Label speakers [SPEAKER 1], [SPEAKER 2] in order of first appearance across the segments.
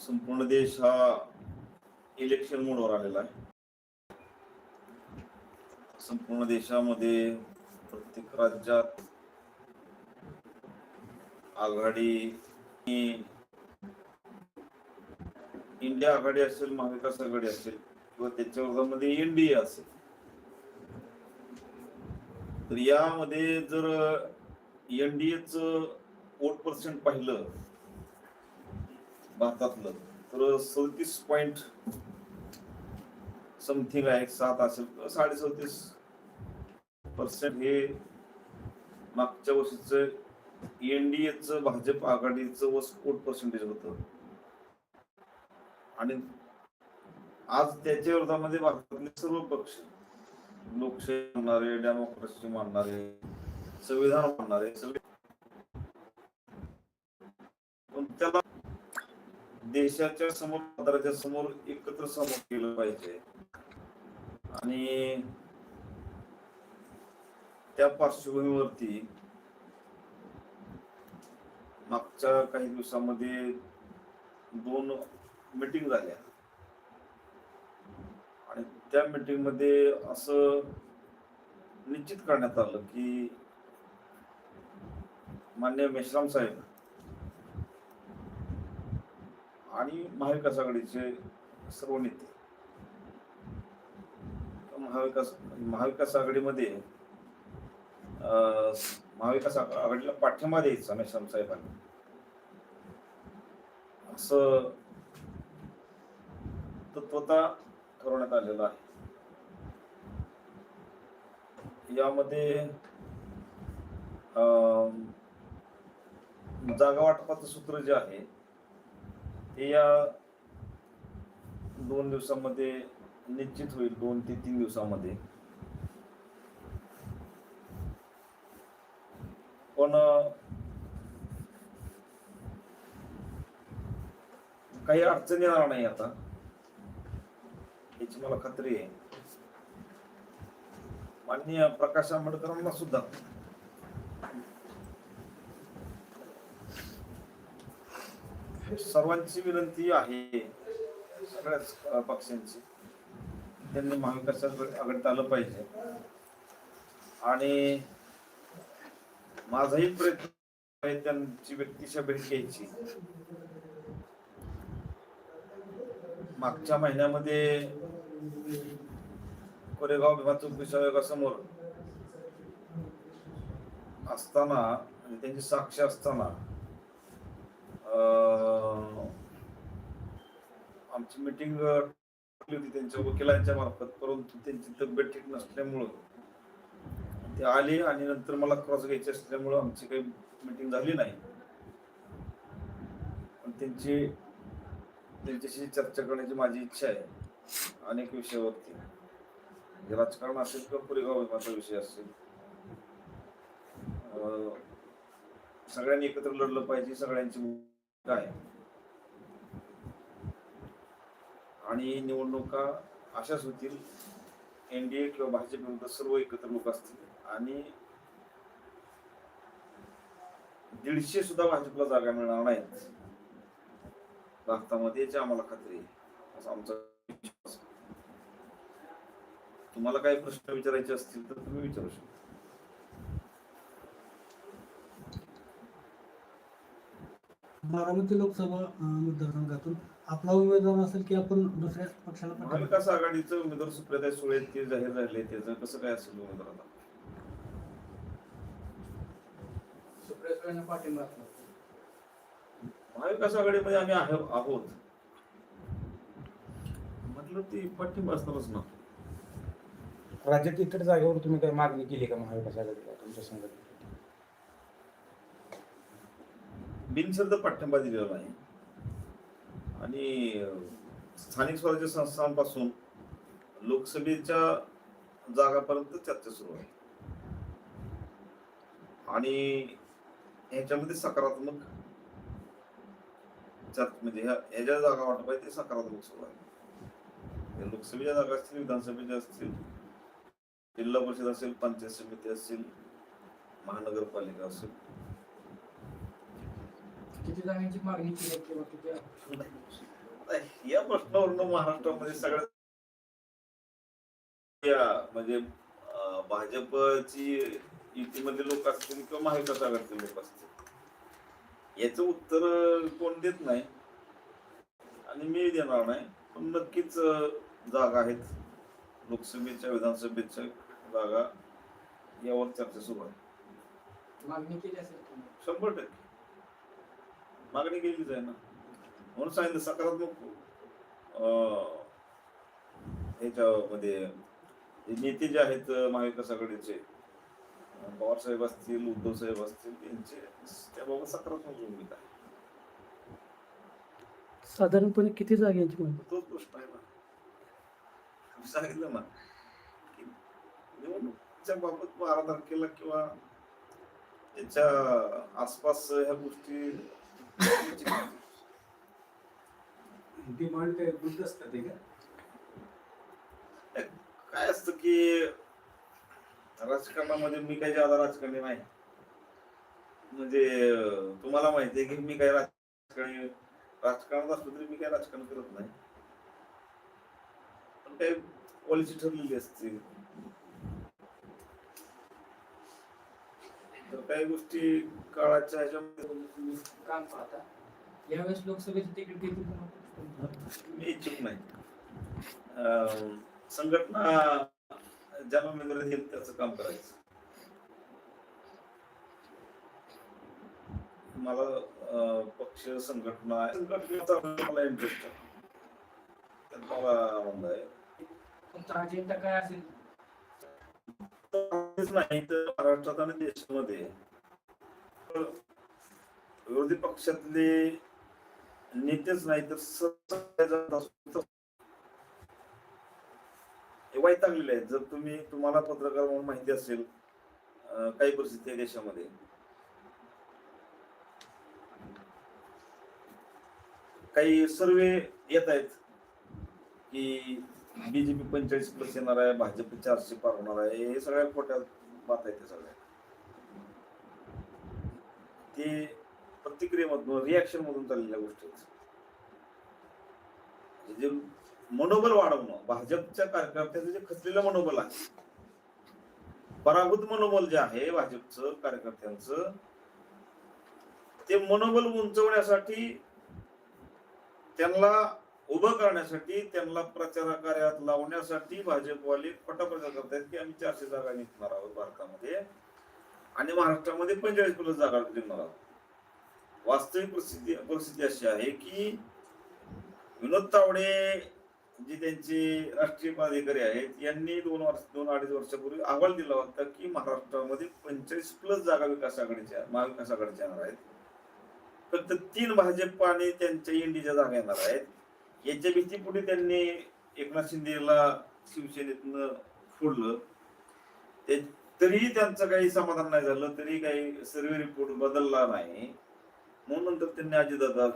[SPEAKER 1] संपूर्ण देश हा इलेक्शन मोडवर आलेला आहे. संपूर्ण देशामध्ये प्रत्येक राज्यात आघाडी इंडिया आघाडी असेल महाविकास आघाडी असेल किंवा त्याच्या वर्गामध्ये एनडीए असेल. तर यामध्ये जर एनडीएच वोट पर्सेंट पाहिलं भारतातलं. तर सदतीस पॉईंट समथिंग आहे सात असेल. साडे सदतीस पर्सेंट हे मागच्या वर्षीच एनडीएच भाजप आघाडीचं वोट पर्सेंटेज होतं. आणि आज त्याच्या विरोधामध्ये भारतातले सर्व पक्ष लोकशाही मानणारे डेमोक्रेसी मानणारे संविधान मानणारे सगळे पण त्याला देशाच्या समोर आदराच्या समोर एकत्र समोर केलं पाहिजे. आणि त्या पार्श्वभूमीवरती मागच्या काही दिवसामध्ये दोन मिटिंग झाल्या. आणि त्या मिटिंगमध्ये असं निश्चित करण्यात आलं की मान्य मेश्राम साहेब आणि महाविकास आघाडीचे सर्व नेते. महाविकास महाविकास आघाडीमध्ये महाविकास आघाडीला पाठिंबा द्यायचा मेश्राम साहेबांनी. असं तत्वता ठरवण्यात आलेलं आहे. यामध्ये अं, जागा वाटपाचं सूत्र जे आहे या दोन दिवसामध्ये निश्चित होईल दोन ते तीन दिवसामध्ये. पण काही अडचण येणार नाही आता. याची मला खात्री आहे. माननीय प्रकाश आंबेडकरांना सुद्धा म्हणजे सर्वांची विनंती आहे. सगळ्याच पक्षांची. त्यांनी महाविकास आघाडीत आलं पाहिजे. आणि माझाही प्रयत्न आहे त्यांची व्यक्तिशः भेट घ्यायची. मागच्या महिन्यामध्ये कोरेगाव भीमा चौकशी आयोगासमोर असताना आणि त्यांची साक्ष असताना आमची मिटिंग होती त्यांच्या वकिलांच्या मार्फत परंतु त्यांची तब्येत ठीक नसल्यामुळं ते आले आणि नंतर मला क्रॉस घ्यायची असल्यामुळं आमची काही मिटिंग झाली नाही. पण त्यांची त्यांच्याशी चर्चा करण्याची माझी इच्छा आहे अनेक विषयावरती. म्हणजे राजकारण असेल किंवा पुरेगाव विमाचा विषय असेल सगळ्यांनी एकत्र लढलं पाहिजे सगळ्यांची काय आणि निवडणुका अशाच होतील. एनडीए किंवा भाजप विरुद्ध सर्व एकत्र लोक असतील. आणि दीडशे सुद्धा भाजपला जागा मिळणार नाहीत. भारतामध्ये याची आम्हाला खात्री आहे. असा आमचा विश्वास तुम्हाला काही प्रश्न विचारायचे असतील तर तुम्ही विचारू शकता.
[SPEAKER 2] बारामती लोकसभा मतदारसंघातून आपला उमेदवार असेल की आपण दुसऱ्या पक्षाला
[SPEAKER 1] महाविकास आघाडीचं उमेदवार सुप्रिया सुळे ते जाहीर झाले त्याचं कसं काय असेल उमेदवार आता
[SPEAKER 3] सुप्रिया सुळेंना पाठिंबा.
[SPEAKER 1] महाविकास आघाडीमध्ये आम्ही आहे- आहोत. म्हटलं ती पाठिंबा असणारच ना.
[SPEAKER 4] राज्यात इतर जागेवर तुम्ही काही मागणी केली का महाविकास आघाडीला तुमच्या संघटनेत
[SPEAKER 1] बिनशर्त पाठिंबा दिलेला आहे आणि स्थानिक स्वराज्य संस्थांपासून लोकसभेच्या जागापर्यंत चर्चा सुरू आहे. आणि ह्याच्यामध्ये सकारात्मक म्हणजे ह्या ज्या जागा वाटप आहे ते सकारात्मक सुरू आहे लोकसभेच्या जागा असतील विधानसभेच्या असतील जिल्हा परिषद असेल पंचायत समिती असेल महानगरपालिका असेल
[SPEAKER 3] किती जागांची मागणी केली आहे किंवा किती
[SPEAKER 1] या प्रश्नावरून महाराष्ट्रामध्ये सगळ्यात या म्हणजे अं, भाजपची युतीमध्ये लोक असतील किंवा महाविकास आघाडीचे लोक असतील. याचं उत्तर कोण देत नाही. आणि मी देणार नाही. पण नक्कीच अं, जागा आहेत. लोकसभेच्या विधानसभेच्या जागा यावर चर्चा सुरू आहे.
[SPEAKER 3] मागणी केली असेल?
[SPEAKER 1] शंभर टक्के. मागणी केलीच आहे ना. म्हणून सांगितलं सकारात्मक ह्याच्यामध्ये नेते जे आहेत महाविकास आघाडीचे पवार साहेब असतील उद्धव साहेब असतील त्यांचे त्याबाबत सकारात्मक भूमिका आहे.
[SPEAKER 5] साधारणपणे किती जागांची
[SPEAKER 1] तोच प्रश्न आहे ना. सांगितलं ना की निवडणुकीच्या बाबत बारा तारखेला किंवा त्याच्या आसपास ह्या गोष्टी
[SPEAKER 4] डिमांड काय बुद्ध असतात ते का?
[SPEAKER 1] काय असतं की राजकारणामध्ये मी काही ज्यादा राजकारणी नाही. म्हणजे तुम्हाला माहिती आहे की मी काही राजकारणी राजकारणात असलो तरी मी काही राजकारण करत नाही. पण काही पॉलिसी ठरलेली असते. तर काही गोष्टी काळाच्या ह्याच्यामध्ये
[SPEAKER 3] काम पाहता. यावेळेस लोकसभेची तिकीट किती?
[SPEAKER 1] मी इच्छुक नाही. अं, संघटना ज्याला उमेदवारी देईल त्याचं काम करायचं. मला अं, पक्ष संघटना संघटनेचा मला इंटरेस्ट आहे. त्यात मला आनंद आहे.
[SPEAKER 3] तुमचा अजेंडा काय असेल?
[SPEAKER 1] नाही तर महाराष्ट्रात आणि देशामध्ये. विरोधी पक्षातले नेतेच नाही तर वैतागलेले आहेत. जर तुम्ही तुम्हाला पत्रकार म्हणून माहिती असेल काही परिस्थिती आहे देशामध्ये. काही सर्वे येत आहेत की बीजेपी पंचेचाळीस प्लस येणार आहे भाजप चारशे पार होणार आहे हे सगळ्या खोट्या बात आहेत सगळ्या. ते प्रतिक्रियेमधून रिॲक्शन मधून चाललेल्या गोष्टी म्हणजे जे मनोबल वाढवणं भाजपच्या कार्यकर्त्याचं जे खचलेलं मनोबल आहे पराभूत मनोबल जे आहे भाजपचं कार्यकर्त्यांचं ते मनोबल उंचवण्यासाठी त्यांना उभं करण्यासाठी त्यांना प्रचार कार्यात लावण्यासाठी भाजपवाले खोटा प्रचार करतायत की आम्ही चारशे जागा जिंकणार आहोत भारतामध्ये. आणि महाराष्ट्रामध्ये पंचेचाळीस प्लस जागा जिंकणार आहोत. वास्तविक परिस्थिती परिस्थिती अशी आहे की विनोद तावडे जे त्यांचे राष्ट्रीय पदाधिकारी आहेत यांनी दोन वर्ष दोन अडीच वर्षापूर्वी अहवाल दिला होता की महाराष्ट्रामध्ये पंचेचाळीस प्लस जागा विकास आघाडीच्या महाविकास आघाडीच्या येणार आहेत. फक्त तीन भाजप आणि त्यांच्या इंडीच्या जागा येणार आहेत. याच्या भीतीपुढे त्यांनी एकनाथ शिंदेला शिवसेनेतनं फोडलं. ते तरीही त्यांचं काही समाधान नाही झालं तरी काही सर्वे रिपोर्ट बदलला नाही. म्हणून नंतर त्यांनी अजितदादा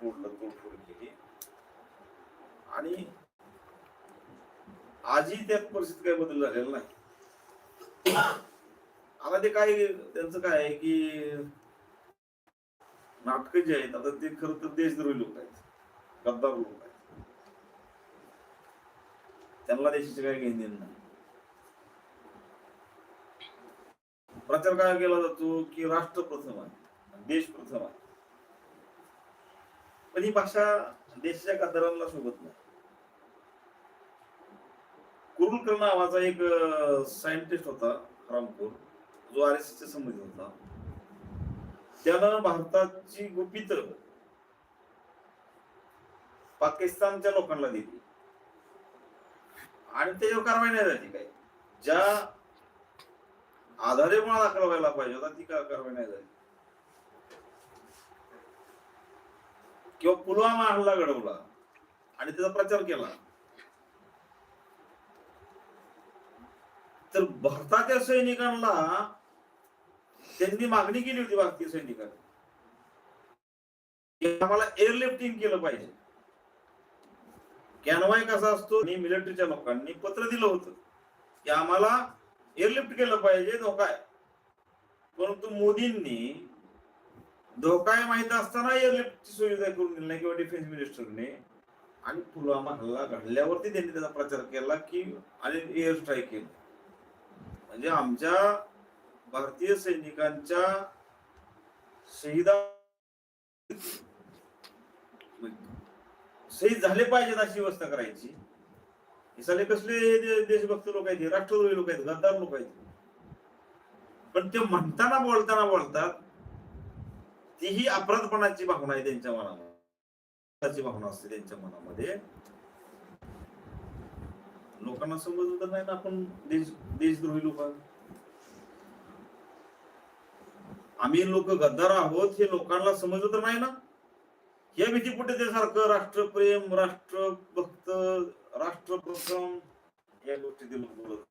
[SPEAKER 1] फोडलं तोडफोड केली. आणि आजही त्यात परिस्थिती काही बदल झालेला नाही. आता ते काय त्यांचं काय आहे की नाटकं जे आहेत आता ते खरं तर देशद्रोही लोक आहेत. गद्दार लोक आहेत. त्यांना देशाचे काही घेणे देणं नाही. प्रचार काय केला जातो की राष्ट्र प्रथम आहे देश प्रथम आहे. पण ही भाषा देशाच्या गद्दारांना शोभत नाही. कुरुलकर नावाचा एक सायंटिस्ट होता रामपूर जो आर एस च्या संबंधित होता. त्यानं भारताची गुपित पाकिस्तानच्या लोकांना दिली आणि त्याच्यावर कारवाई नाही झाली काही. ज्या आधारे गुन्हा दाखल व्हायला पाहिजे होता ती का- कारवाई नाही झाली. किंवा पुलवामा हल्ला घडवला आणि त्याचा प्रचार केला. तर भारताच्या सैनिकांना त्यांनी मागणी केली होती भारतीय सैनिकांनी. आम्हाला एअरलिफ्टिंग केलं पाहिजे. कॅनवाय कसा असतो? मिलिटरीच्या लोकांनी पत्र दिलं होतं. की आम्हाला एअरलिफ्ट केलं पाहिजे धोका आहे. परंतु मोदींनी धोका आहे माहीत असताना एअरलिफ्टची सुविधा करून दिली नाही किंवा डिफेन्स मिनिस्टरने आणि पुलवामा हल्ला घडल्यावरती त्यांनी त्याचा प्रचार केला की आणि एअर स्ट्राईक केलं. म्हणजे आमच्या भारतीय सैनिकांच्या शहीदा सही झाले पाहिजेत अशी व्यवस्था करायची. हे सगळे कसले देशभक्त लोक आहेत राष्ट्रद्रोही लोक आहेत गद्दार लोक आहेत. पण ते म्हणताना बोलताना बोलतात तीही अपराधपणाची भावना आहे त्यांच्या मनामध्ये. भावना असते त्यांच्या मनामध्ये. लोकांना समजत तर नाही ना आपण देश देशद्रोही लोक. आम्ही लोक गद्दार आहोत हे लोकांना समजत तर नाही ना. या भीतीपोटे ते सारखं राष्ट्रप्रेम राष्ट्रभक्त राष्ट्रप्रथम या गोष्टी दिलं बोलत